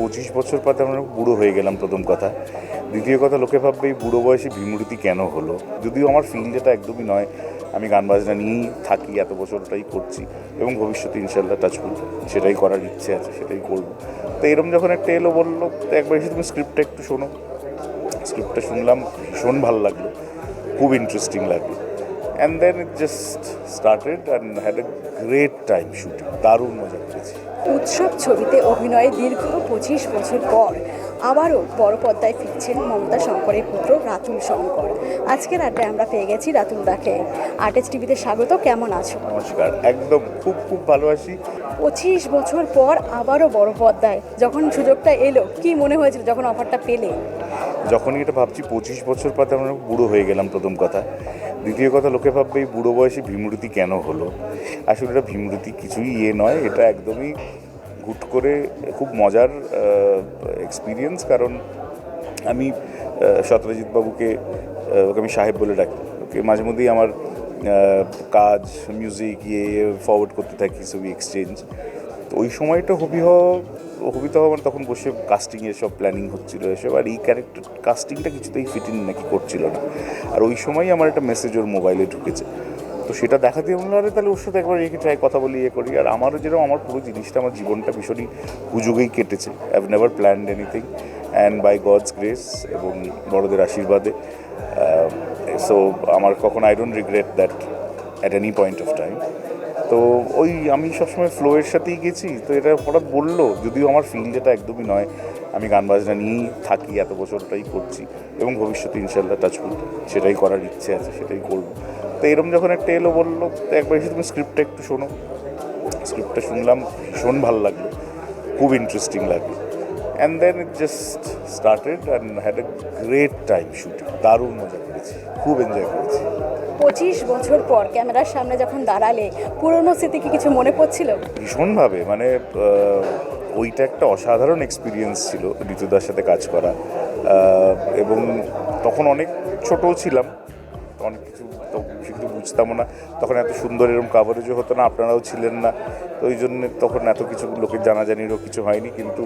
পঁচিশ বছর পর আমরা বুড়ো হয়ে গেলাম প্রথম কথা। দ্বিতীয় কথা, লোকে ভাববে এই বুড়ো বয়সে ভীমরতি কেন হলো? যদিও আমার ফিল্ড এটা একদমই নয়, আমি গান বাজনা নিয়েই থাকি, এত বছর ওটাই করছি এবং ভবিষ্যতে ইনশাল্লাহ টাচ করব সেটাই করার ইচ্ছে আছে, সেটাই করব। তো এরম যখন একটা এলো বলল, তো একবার এসে তুমি স্ক্রিপ্টটা একটু শোনো। স্ক্রিপ্টটা শুনলাম, ভীষণ ভালো লাগল, খুব ইন্টারেস্টিং লাগল। And then it just started and had a great time shooting দারুণ মজা করেছি। উৎসব ছবিতে অভিনয়ে দীর্ঘ পঁচিশ বছর পর আবারও বড় পর্দায় ফিরছেন মমতা শঙ্করের পুত্র রাতুল শঙ্কর। আজকের আড্ডায় আমরা পেয়ে গেছি রাতুল দাকে। আর্টিস্ট টিভিতে স্বাগত কেমন আছো? নমস্কার একদম খুব খুব ভালোবাসি পঁচিশ বছর পর আবারও বড় পর্দায় যখন সুযোগটা এলো কি মনে হয়েছিল যখন অফারটা পেলে? যখনই এটা ভাবছি পঁচিশ বছর পর আমরা বুড়ো হয়ে গেলাম প্রথম কথা। দ্বিতীয় কথা, লোকে ভাববে এই বুড়ো বয়সে ভীমরতি কেন হলো? আসলে এটা ভীমরতি কিছুই ইয়ে নয়, এটা একদমই হুট করে খুব মজার এক্সপিরিয়েন্স কারণ আমি সত্যজিৎ বাবুকে ওকে আমি সাহেব বলে ডাকি। ওকে মাঝে মধ্যেই আমার কাজ মিউজিক ইয়ে ফরওয়ার্ড করতে থাকি ছবি এক্সচেঞ্জ ওই সময়টা হবি হওয়া হবিতা হওয়া মানে তখন বসে কাস্টিংয়ের সব প্ল্যানিং হচ্ছিল এসব, আর এই ক্যারেক্টার কাস্টিংটা কিছুতেই ফিটিং নাকি করছিল না। আর ওই সময়ই আমার একটা মেসেজ ওর মোবাইলে ঢুকেছে। তো সেটা দেখা দিয়ে বলল, আরে তাহলে ওর সাথে একবার রেখে ট্রাই কথা বলি ইয়ে করি। আর আমারও যেরকম, আমার পুরো জিনিসটা, আমার জীবনটা ভীষণই হুজুগেই কেটেছে। I have never planned anything and by God's grace এবং বড়দের আশীর্বাদে সো আমার কখন I don't regret that at any point of time তো ওই আমি সবসময় ফ্লোয়ের সাথেই গেছি। তো এটা হঠাৎ বলল, যদিও আমার ফিল্ড এটা একদমই নয়, আমি গান বাজনা নিয়েই থাকি, এত বছরটাই করছি এবং ভবিষ্যতে ইনশাল্লাহ টাচ করব সেটাই করার ইচ্ছে আছে, সেটাই করব। তো এরম যখন একটা এলো বলল, তো একবার এসে তুমি স্ক্রিপ্টটা একটু শোনো। স্ক্রিপ্টটা শুনলাম, ভীষণ ভালো লাগল, খুব ইন্টারেস্টিং লাগল। And then it just started and had a great time shooting দারুণ মজা করেছি। খুব এনজয় করেছি। পঁচিশ বছর পর ক্যামেরার সামনে যখন দাঁড়ালে পুরনো স্মৃতি কি কিছু মনে পড়ছিল? ভীষণভাবে। মানে ওইটা একটা অসাধারণ এক্সপিরিয়েন্স ছিল ঋতুদার সাথে কাজ করা। এবং তখন অনেক ছোটও ছিলাম। অনেক কিছু তো কিছু বুঝতামও না। তখন এত সুন্দর এরকম কাভারেজও হতো না আপনারাও ছিলেন না। তো ওই জন্য তখন এত কিছু লোকের জানাজানিরও কিছু হয়নি। কিন্তু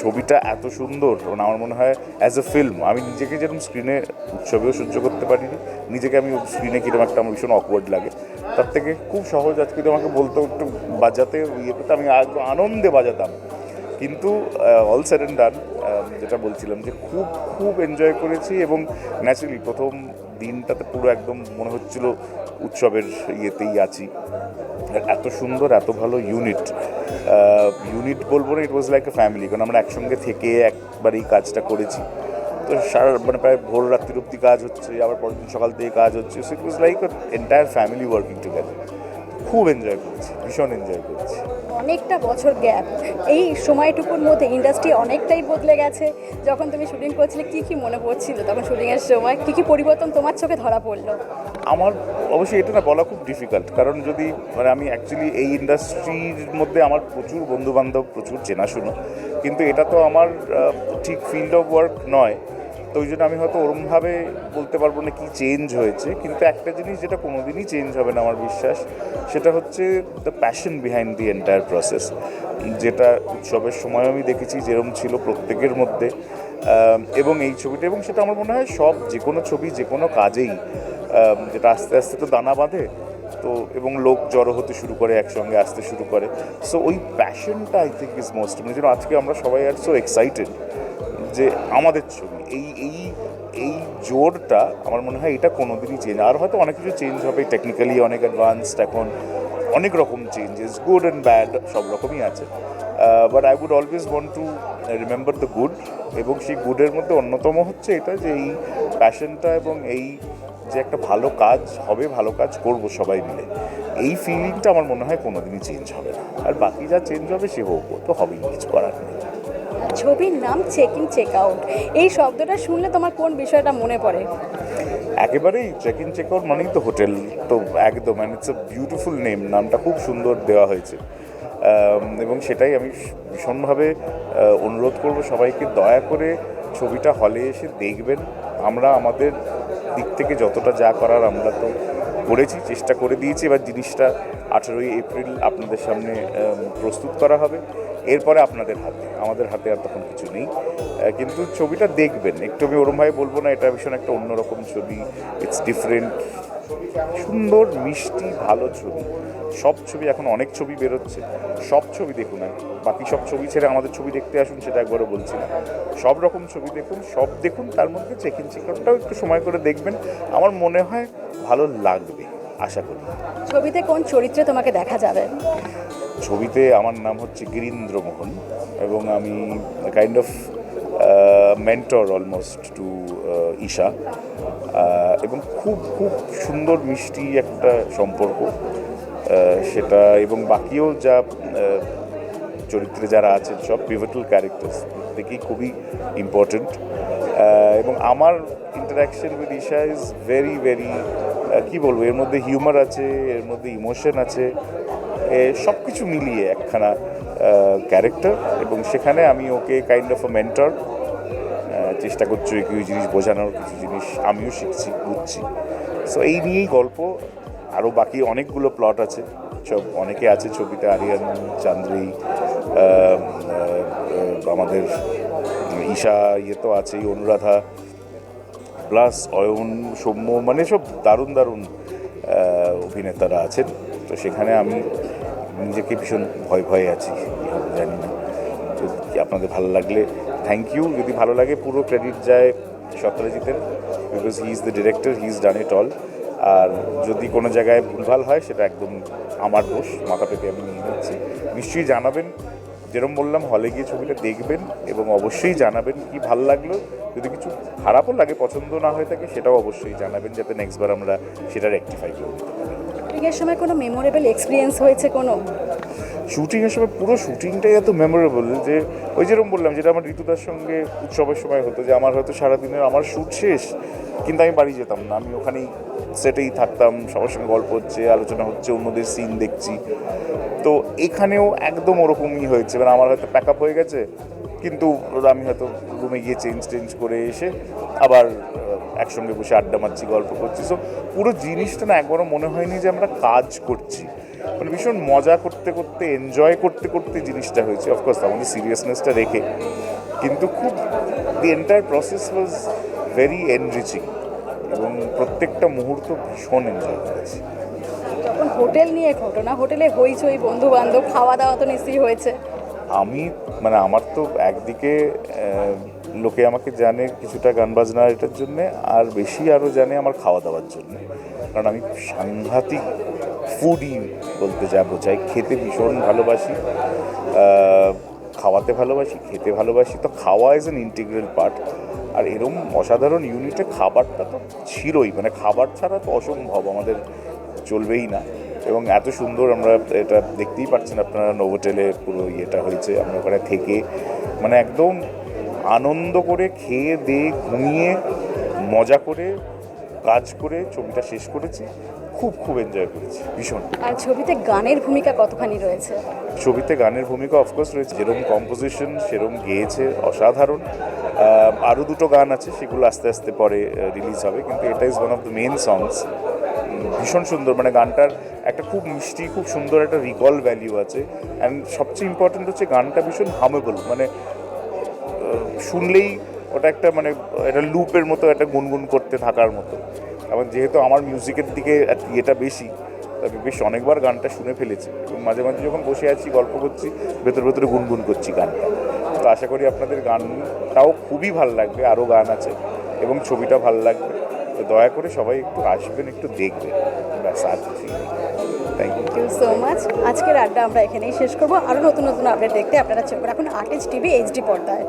ছবিটা এত সুন্দর এবং আমার মনে হয় অ্যাজ এ ফিল্ম আমি নিজেকে যেরকম স্ক্রিনে উৎসবেও সহ্য করতে পারিনি, নিজেকে আমি স্ক্রিনে কীরকম একটা আমার ভীষণ অকওয়ার্ড লাগে। তার থেকে খুব সহজ আজকে আমাকে বলতো একটু বাজাতে ইয়ে করতে, আমি আনন্দে বাজাতাম। কিন্তু অল স্যার অ্যান্ড ডান যেটা বলছিলাম যে খুব খুব এনজয় করেছি এবং ন্যাচারালি প্রথম দিনটাতে পুরো একদম মনে হচ্ছিল উৎসবের ইয়েতেই আছি। এত সুন্দর, এত ভালো ইউনিট ইউনিট বলব না ইট ওয়াজ লাইক এ ফ্যামিলি কারণ আমরা একসঙ্গে থেকে একবার এই কাজটা করেছি। তো সারা মানে প্রায় ভোর রাত্রির অব্দি কাজ হচ্ছে, আবার পরের দিন সকাল থেকে কাজ হচ্ছে so it was like entire family working together খুব এনজয় করেছি, ভীষণ এনজয় করেছি। অনেকটা বছর গ্যাপ এই সময়টুকুর মধ্যে ইন্ডাস্ট্রি অনেকটাই বদলে গেছে। যখন তুমি শুটিং করছিলে, কি কি মনে পড়ছিল তখন শুটিংয়ের সময়? কি কি পরিবর্তন তোমার চোখে ধরা পড়ল? আমার অবশ্যই এটা না বলা খুব ডিফিকাল্ট কারণ যদি মানে আমি অ্যাকচুয়ালি এই ইন্ডাস্ট্রির মধ্যে আমার প্রচুর বন্ধুবান্ধব, প্রচুর চেনাশুনো কিন্তু এটা তো আমার ঠিক ফিল্ড অফ ওয়ার্ক নয়। তো ওই জন্য আমি হয়তো ওরমভাবে বলতে পারব না কি চেঞ্জ হয়েছে, কিন্তু একটা জিনিস যেটা কোনোদিনই চেঞ্জ হবে না আমার বিশ্বাস, সেটা হচ্ছে the passion behind the entire process যেটা উৎসবের সময় আমি দেখেছি যেরকম ছিল প্রত্যেকের মধ্যে এবং এই ছবিটা, এবং সেটা আমার মনে হয় সব যে কোনো ছবি, যে কোনো কাজেই যেটা আস্তে আস্তে তো দানা বাঁধে, তো এবং লোক জড়ো হতে শুরু করে, একসঙ্গে আসতে শুরু করে সো ওই প্যাশনটা আই থিঙ্ক ইজ মোস্ট মানে যেন আজকে আমরা সবাই আর সো এক্সাইটেড যে আমাদের ছবি, এই এই এই জোরটা আমার মনে হয় এটা কোনোদিনই চেঞ্জ আর হয়তো অনেক কিছু চেঞ্জ হবে টেকনিক্যালি অনেক অ্যাডভান্সড এখন অনেক রকম চেঞ্জেস গুড অ্যান্ড ব্যাড সব রকমই আছে। But I would always want to remember the good এবং সেই গুডের মধ্যে অন্যতম হচ্ছে এটা যে এই প্যাশনটা এবং এই যে একটা ভালো কাজ হবে, ভালো কাজ করব সবাই মিলে। এই ফিলিংটা আমার মনে হয় কোনোদিনই চেঞ্জ হবে না। আর বাকি যা চেঞ্জ হবে, সে হোক তো হবেই, কিছু করার নেই। ছবির নাম চেক ইন চেক আউট এই শব্দটা শুনলে তোমার কোন বিষয়টা মনে পড়ে? একেবারেই চেক ইন চেক আউট মানেই তো হোটেল। তো একদম and it's a beautiful name নামটা খুব সুন্দর দেওয়া হয়েছে। এবং সেটাই আমি ভীষণভাবে অনুরোধ করব সবাইকে দয়া করে ছবিটা হলে এসে দেখবেন। আমরা আমাদের দিক থেকে যতটা যা করার আমরা তো করেছি, চেষ্টা করে দিয়েছি। এবার জিনিসটা আঠেরোই এপ্রিল আপনাদের সামনে প্রস্তুত করা হবে। এরপরে আপনাদের হাতে, আমাদের হাতে আর তখন কিছু নেই। কিন্তু ছবিটা দেখবেন। একটু আমি ওরমভাবে বলব না, এটা ভীষণ একটা অন্যরকম ছবি। ইটস ডিফারেন্ট সুন্দর, মিষ্টি, ভালো ছবি। সব ছবি এখন অনেক ছবি বেরোচ্ছে। সব ছবি দেখুন বাকি সব ছবি ছেড়ে আমাদের ছবি দেখতে আসুন, সেটা একবারও বলছি না। সব রকম ছবি দেখুন, সব দেখুন, তার মধ্যে চেকিং চিকনটাও একটু সময় করে দেখবেন। আমার মনে হয় ভালো লাগবে, আশা করি। ছবিতে কোন চরিত্রে তোমাকে দেখা যাবে? ছবিতে আমার নাম হচ্ছে গিরীন্দ্র মোহন এবং আমি kind of mentor almost to Isha. এবং খুব খুব সুন্দর মিষ্টি একটা সম্পর্ক সেটা এবং বাকিও যা চরিত্রে যারা আছেন সব পিভটাল ক্যারেক্টার্স প্রত্যেকেই খুবই ইম্পর্ট্যান্ট এবং আমার interaction with Isha is very very কী বলব, এর মধ্যে হিউমার আছে, এর মধ্যে ইমোশন আছে। সব কিছু মিলিয়ে একখানা ক্যারেক্টার এবং সেখানে আমি ওকে কাইন্ড অফ মেন্টর চেষ্টা করছি ওকে কিছু জিনিস বোঝানোর, কিছু জিনিস আমিও শিখছি, বুঝছি। সো এই নিয়েই গল্প। আরও বাকি অনেকগুলো প্লট আছে। সব অনেকে আছে, ছবিতে আরিয়ান, চান্দ্রি আমাদের ঈশা ইয়ে তো আছেই, অনুরাধা প্লাস অয়ন, সৌম্য মানে সব দারুণ দারুণ অভিনেতারা আছেন। তো সেখানে আমি নিজেকে ভীষণ ভয় ভয়ে আছি, জানি না। তো আপনাদের ভালো লাগলে থ্যাংক ইউ যদি ভালো লাগে, পুরো ক্রেডিট যায় সত্যজিতের because he is the director he is done it all আর যদি কোনো জায়গায় ভুলভাল হয়, সেটা একদম আমার দোষ, মাথা পেতে আমি নিয়ে নিচ্ছি। নিশ্চয়ই জানাবেন। যেরকম বললাম হলে গিয়ে ছবিটা দেখবেন এবং অবশ্যই জানাবেন কি ভালো লাগল। যদি কিছু খারাপও লাগে, পছন্দ না হয়ে থাকে, সেটাও অবশ্যই জানাবেন, যাতে নেক্সটবার আমরা সেটা রেকটিফাই করব শুটিংয়ের সময় কোনো মেমোরেবল এক্সপিরিয়েন্স হয়েছে কোনো? শুটিংয়ের সময় পুরো শুটিংটাই এত মেমোরেবল যে, ওই যেরকম বললাম, যেটা আমার ঋতুদার সঙ্গে উৎসবের সময় হতো, যে আমার হয়তো সারাদিনের আমার শ্যুট শেষ, কিন্তু আমি বাড়ি যেতাম না। আমি ওখানেই সেটেই থাকতাম, সবার সঙ্গে গল্প হচ্ছে, আলোচনা হচ্ছে, অন্যদের সিন দেখছি। তো এখানেও একদম ওরকমই হয়েছে। মানে আমার হয়তো প্যাক আপ হয়ে গেছে, কিন্তু আমি হয়তো রুমে গিয়ে চেঞ্জ টেঞ্জ করে এসে আবার একসঙ্গে বসে আড্ডা মারছি গল্প করছি। সো পুরো জিনিসটা না একবারও মনে হয়নি যে আমরা কাজ করছি। মানে ভীষণ মজা করতে করতে এনজয় করতে করতে জিনিসটা হয়েছে। অফকোর্স আমাদের সিরিয়াসনেসটা রেখে। কিন্তু খুব the entire process was very enriching এবং প্রত্যেকটা মুহূর্ত ভীষণ এনজয় করেছি। হোটেল নিয়ে ঘটনা হোটেলে হইচই বন্ধু বান্ধব খাওয়া দাওয়া তো নিশ্চয়ই হয়েছে। আমি মানে আমার তো একদিকে লোকে আমাকে জানে কিছুটা গান বাজনা এটার জন্যে, আর বেশি আরও জানে আমার খাওয়া দাওয়ার জন্য। কারণ আমি সাংঘাতিক ফুডই বলতে যা বোঝাই খেতে ভীষণ ভালোবাসি। খাওয়াতে ভালোবাসি, খেতে ভালোবাসি। তো খাওয়া ইজ অ্যান ইন্টিগ্রাল পার্ট আর এরম অসাধারণ ইউনিটে খাবারটা তো ছিলই। মানে খাবার ছাড়া তো অসম্ভব, আমাদের চলবেই না। এবং এত সুন্দর আমরা এটা দেখতেই পাচ্ছেন, আপনারা নোভোটেলে পুরো ইয়েটা হয়েছে, আমরা ওখানে থেকে। মানে একদম আনন্দ করে খেয়ে দিয়ে ঘুমিয়ে মজা করে কাজ করে ছবিটা শেষ করেছি খুব খুব এনজয় করেছি ভীষণ। আর ছবিতে গানের ভূমিকা কতখানি রয়েছে? ছবিতে গানের ভূমিকা অফকোর্স রয়েছে যেরকম কম্পোজিশন সেরকম গেয়েছে অসাধারণ। আরও দুটো গান আছে সেগুলো আস্তে আস্তে পরে রিলিজ হবে কিন্তু এটা is one of the main songs ভীষণ সুন্দর মানে গানটার একটা খুব মিষ্টি খুব সুন্দর একটা রিকল ভ্যালিউ আছে। অ্যান্ড সবচেয়ে ইম্পর্টেন্ট হচ্ছে গানটা ভীষণ হামেবল মানে শুনলেই ওটা একটা মানে একটা লুপের মতো, একটা গুনগুন করতে থাকার মতো। এবং যেহেতু আমার মিউজিকের দিকে ইয়েটা বেশি, তবে বেশ অনেকবার গানটা শুনে ফেলেছি। এবং মাঝে মাঝে যখন বসে আছি, গল্প করছি, ভেতর ভেতরে গুনগুন করছি গানটা তো আশা করি আপনাদের গানটাও খুবই ভালো লাগবে, আরও গান আছে, এবং ছবিটা ভালো লাগবে। তো দয়া করে সবাই একটু আসবেন, একটু দেখবেন। ব্যাস আর থ্যাংক ইউ সো মাচ আজকের আড্ডা আমরা এখানেই শেষ করব। আরও নতুন নতুন আপডেট দেখতে আপনারা চোখ রাখুন আর্টিস্ট টিভি এইচডি পর্দায়।